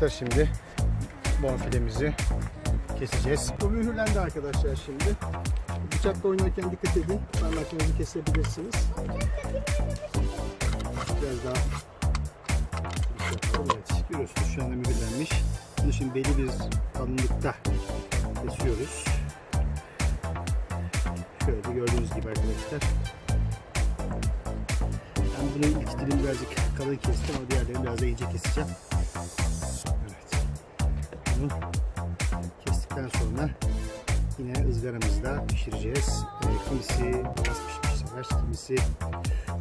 Arkadaşlar şimdi bonfilemizi keseceğiz. Bu mühürlendi arkadaşlar şimdi. Bıçakla oynarken dikkat edin. Parmaklarınızı kesebilirsiniz. Biraz daha. Evet, görüyorsunuz şu anda mühürlenmiş. Bunu şimdi belli bir kalınlıkta kesiyoruz. Şöyle gördüğünüz gibi arkadaşlar. Ben bunu ilk dilim birazcık kalın kestim ama diğerlerini biraz da ince keseceğim. Bunu kestikten sonra yine ızgaramızda pişireceğiz. Ee, kimisi az pişmiş sever, kimisi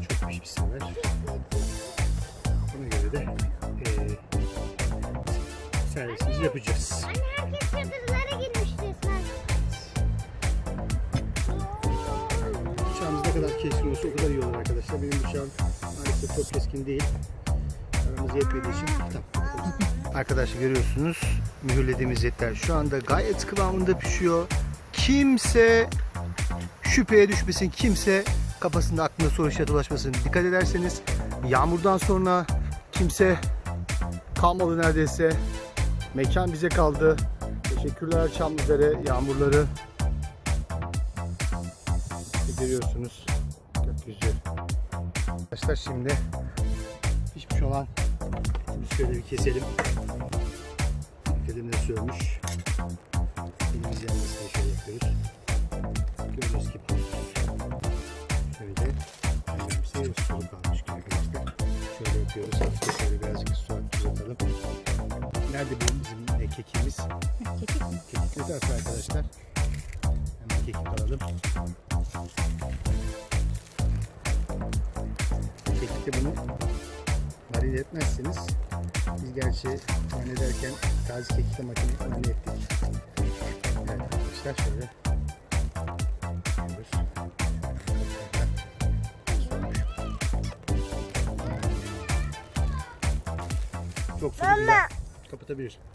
çok pişmiş sever. Ona göre de ee, servisimizi yapacağız. Anne herkes çadırlara girmiş resmen. Bıçağımız ne kadar keskin olursa o kadar iyi olur arkadaşlar. Benim bıçağım maalesef çok keskin değil. Aramız yetmediği için tamam. Arkadaşlar görüyorsunuz mühürlediğimiz etler şu anda gayet kıvamında pişiyor. Kimse şüpheye düşmesin, kimse kafasında aklında soru işareti ulaşmasın. Dikkat ederseniz yağmurdan sonra kimse kalmadı neredeyse. Mekan bize kaldı. Teşekkürler Çamlıdere yağmurları görüyorsunuz gökyüzü. Arkadaşlar şimdi pişmiş olan etimizi şöyle bir keselim. Elimle sürmüş. Elimiz yanmasını şöyle yapıyoruz. Gördüğünüz gibi şöyle elimizde sulu kalmış arkadaşlar. Şöyle yapıyoruz. Hafifçe şöyle birazcık su uzatalım. Nerede bu bizim kekimiz? Kekik? Kekik ne tarafta arkadaşlar? Hemen kekik alalım. Kekikte bunu marine etmezseniz biz gerçi marine ederken taze kekikle makine marine ettik. Evet arkadaşlar şöyle yapıyoruz. Çok su güzel. Kapatabilirsin.